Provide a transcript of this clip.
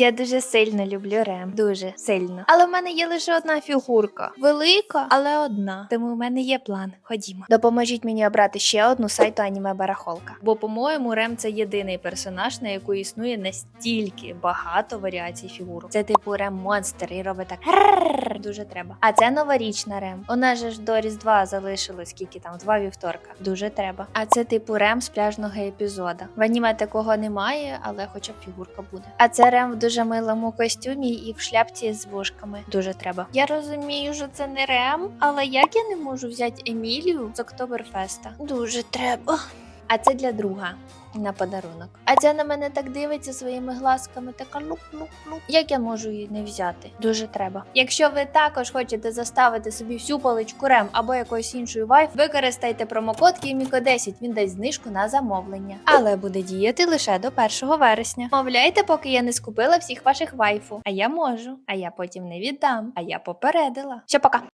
Я дуже сильно люблю рем. Дуже сильно. Але в мене є лише одна фігурка. Велика, але одна. Тому в мене є план. Ходімо. Допоможіть мені обрати ще одну сайту аніме барахолка. Бо, по-моєму, Рем це єдиний персонаж, на яку існує настільки багато варіацій фігурок. Це типу Рем монстр і робить так дуже треба. А це новорічна Рем. Же ж до Різдва залишилось скільки там два вівторка. Дуже треба. А це типу Рем з пляжного епізода. В аніме такого немає, але хоча б фігурка буде. А це Рем в дуже милому костюмі і в шляпці з вушками. Дуже треба. Я розумію, що це не Рем, але як я не можу взяти Емілію з Октоберфеста? Дуже треба. А це для друга. На подарунок. А ця на мене так дивиться своїми глазками, така лук-лук-лук. Як я можу її не взяти? Дуже треба. Якщо ви також хочете заставити собі всю поличку рем або якоюсь іншою вайф, використайте промокод Кіміко 10 Він дасть знижку на замовлення. Але буде діяти лише до 1 вересня. Мовляйте, поки я не скупила всіх ваших вайфу. А я можу. А я потім не віддам. А я попередила. Все, пока.